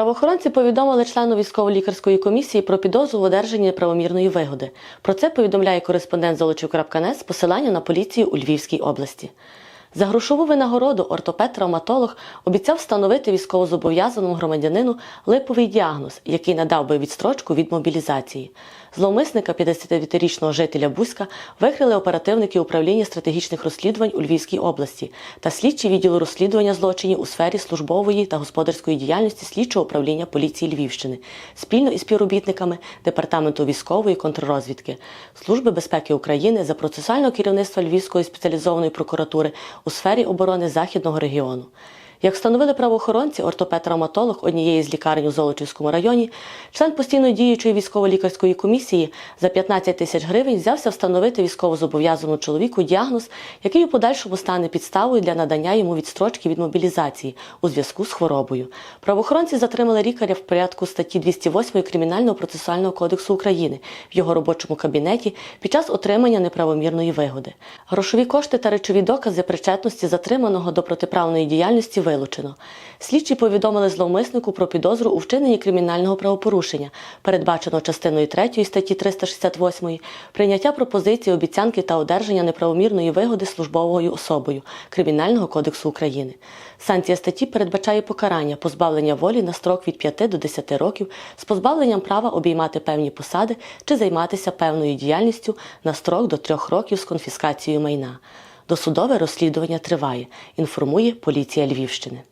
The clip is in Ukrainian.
Правоохоронці повідомили члену військово-лікарської комісії про підозру в одержанні неправомірної вигоди. Про це повідомляє кореспондент Золочів.нет з посилання на поліцію у Львівській області. За грошову винагороду ортопед-травматолог обіцяв встановити військовозобов'язаному громадянину липовий діагноз, який надав би відстрочку від мобілізації. Зловмисника 59-річного жителя Бузька викрили оперативники управління стратегічних розслідувань у Львівській області та слідчі відділу розслідування злочинів у сфері службової та господарської діяльності слідчого управління поліції Львівщини спільно із співробітниками департаменту військової контррозвідки, Служби безпеки України за процесуального керівництва Львівської спеціалізованої прокуратури у сфері оборони західного регіону. Як встановили правоохоронці, ортопед-травматолог однієї з лікарень у Золочівському районі, член постійно діючої військово-лікарської комісії за 15 тисяч гривень взявся встановити військовозобов'язаному чоловіку діагноз, який у подальшому стане підставою для надання йому відстрочки від мобілізації у зв'язку з хворобою. Правоохоронці затримали лікаря в порядку статті 208 Кримінального процесуального кодексу України в його робочому кабінеті під час отримання неправомірної вигоди. Грошові кошти та речові докази причетності затриманого до протиправної діяльності вилучено. Слідчі повідомили зловмиснику про підозру у вчиненні кримінального правопорушення, передбаченого частиною 3 статті 368, прийняття пропозиції, обіцянки та одержання неправомірної вигоди службовою особою Кримінального кодексу України. Санкція статті передбачає покарання позбавлення волі на строк від 5 до 10 років з позбавленням права обіймати певні посади чи займатися певною діяльністю на строк до 3 років з конфіскацією майна. Досудове розслідування триває, інформує поліція Львівщини.